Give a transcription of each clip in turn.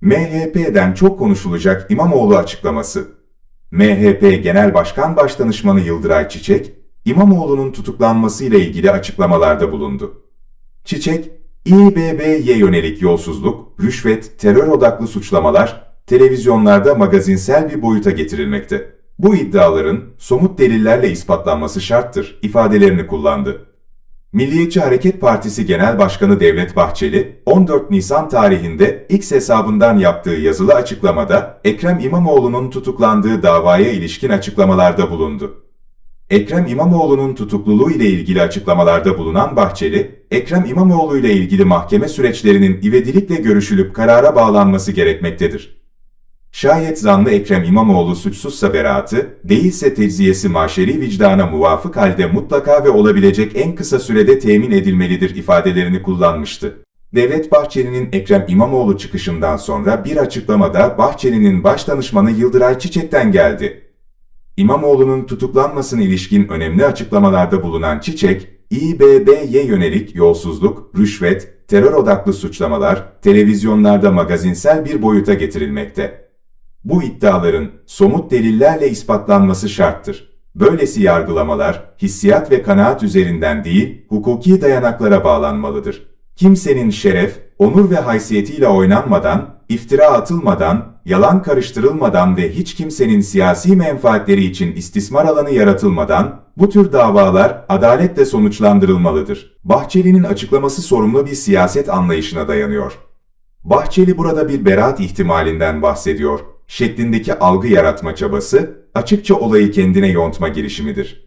MHP'den çok konuşulacak İmamoğlu açıklaması. MHP Genel Başkan Başdanışmanı Yıldıray Çiçek, İmamoğlu'nun tutuklanmasıyla ilgili açıklamalarda bulundu. Çiçek, İBB'ye yönelik yolsuzluk, rüşvet, terör odaklı suçlamalar televizyonlarda magazinsel bir boyuta getirilmekte. Bu iddiaların somut delillerle ispatlanması şarttır ifadelerini kullandı. Milliyetçi Hareket Partisi Genel Başkanı Devlet Bahçeli, 14 Nisan tarihinde X hesabından yaptığı yazılı açıklamada Ekrem İmamoğlu'nun tutuklandığı davaya ilişkin açıklamalarda bulundu. Ekrem İmamoğlu'nun tutukluluğu ile ilgili açıklamalarda bulunan Bahçeli, Ekrem İmamoğlu ile ilgili mahkeme süreçlerinin ivedilikle görüşülüp karara bağlanması gerekmektedir. Şayet zanlı Ekrem İmamoğlu suçsuzsa beraatı, değilse tecziyesi maşeri vicdana muvafık halde mutlaka ve olabilecek en kısa sürede temin edilmelidir ifadelerini kullanmıştı. Devlet Bahçeli'nin Ekrem İmamoğlu çıkışından sonra bir açıklamada Bahçeli'nin başdanışmanı Yıldıray Çiçek'ten geldi. İmamoğlu'nun tutuklanmasına ilişkin önemli açıklamalarda bulunan Çiçek, İBB'ye yönelik yolsuzluk, rüşvet, terör odaklı suçlamalar televizyonlarda magazinsel bir boyuta getirilmekte. Bu iddiaların somut delillerle ispatlanması şarttır. Böylesi yargılamalar, hissiyat ve kanaat üzerinden değil, hukuki dayanaklara bağlanmalıdır. Kimsenin şeref, onur ve haysiyetiyle oynanmadan, iftira atılmadan, yalan karıştırılmadan ve hiç kimsenin siyasi menfaatleri için istismar alanı yaratılmadan, bu tür davalar adaletle sonuçlandırılmalıdır. Bahçeli'nin açıklaması sorumlu bir siyaset anlayışına dayanıyor. Bahçeli burada bir beraat ihtimalinden bahsediyor şeklindeki algı yaratma çabası açıkça olayı kendine yontma girişimidir.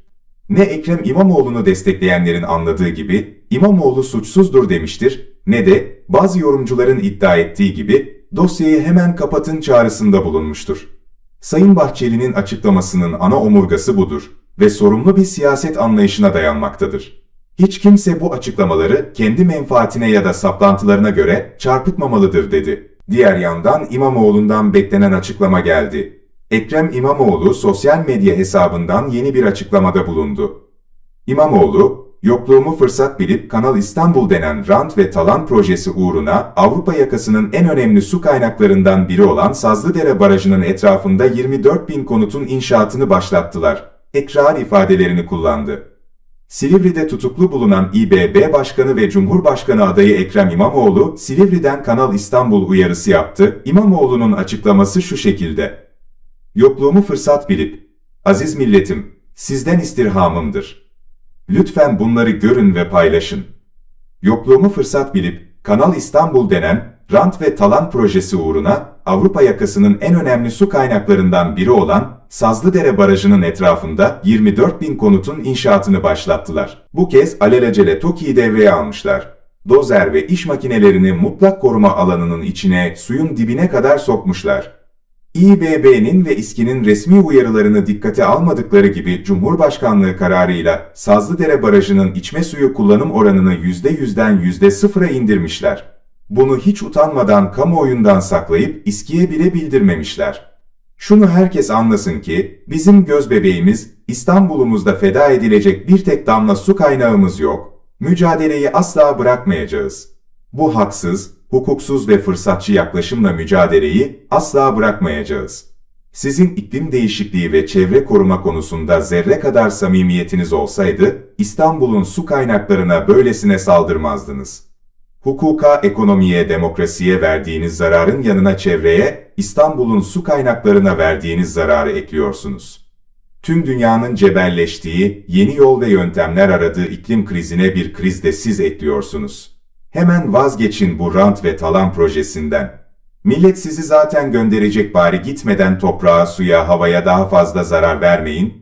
Ne Ekrem İmamoğlu'nu destekleyenlerin anladığı gibi İmamoğlu suçsuzdur demiştir ne de bazı yorumcuların iddia ettiği gibi dosyayı hemen kapatın çağrısında bulunmuştur. Sayın Bahçeli'nin açıklamasının ana omurgası budur ve sorumlu bir siyaset anlayışına dayanmaktadır. Hiç kimse bu açıklamaları kendi menfaatine ya da saplantılarına göre çarpıtmamalıdır dedi. Diğer yandan İmamoğlu'ndan beklenen açıklama geldi. Ekrem İmamoğlu sosyal medya hesabından yeni bir açıklamada bulundu. İmamoğlu, yokluğumu fırsat bilip Kanal İstanbul denen rant ve talan projesi uğruna Avrupa yakasının en önemli su kaynaklarından biri olan Sazlıdere Barajı'nın etrafında 24 bin konutun inşaatını başlattılar. Ekrar ifadelerini kullandı. Silivri'de tutuklu bulunan İBB Başkanı ve Cumhurbaşkanı adayı Ekrem İmamoğlu, Silivri'den Kanal İstanbul uyarısı yaptı. İmamoğlu'nun açıklaması şu şekilde. Yokluğumu fırsat bilip, aziz milletim, sizden istirhamımdır. Lütfen bunları görün ve paylaşın. Yokluğumu fırsat bilip, Kanal İstanbul denen rant ve talan projesi uğruna Avrupa yakasının en önemli su kaynaklarından biri olan Sazlıdere Barajı'nın etrafında 24 bin konutun inşaatını başlattılar. Bu kez alelacele TOKİ'yi devreye almışlar. Dozer ve iş makinelerini mutlak koruma alanının içine suyun dibine kadar sokmuşlar. İBB'nin ve İSKİ'nin resmi uyarılarını dikkate almadıkları gibi Cumhurbaşkanlığı kararıyla Sazlıdere Barajı'nın içme suyu kullanım oranını %100'den %0'a indirmişler. Bunu hiç utanmadan kamuoyundan saklayıp İSKİ'ye bile bildirmemişler. Şunu herkes anlasın ki bizim göz bebeğimiz İstanbul'umuzda feda edilecek bir tek damla su kaynağımız yok. Mücadeleyi asla bırakmayacağız. Bu haksız, hukuksuz ve fırsatçı yaklaşımla mücadeleyi asla bırakmayacağız. Sizin iklim değişikliği ve çevre koruma konusunda zerre kadar samimiyetiniz olsaydı, İstanbul'un su kaynaklarına böylesine saldırmazdınız. Hukuka, ekonomiye, demokrasiye verdiğiniz zararın yanına çevreye, İstanbul'un su kaynaklarına verdiğiniz zararı ekliyorsunuz. Tüm dünyanın cebelleştiği, yeni yol ve yöntemler aradığı iklim krizine bir kriz de siz ekliyorsunuz. Hemen vazgeçin bu rant ve talan projesinden. Millet sizi zaten gönderecek bari gitmeden toprağa, suya, havaya daha fazla zarar vermeyin,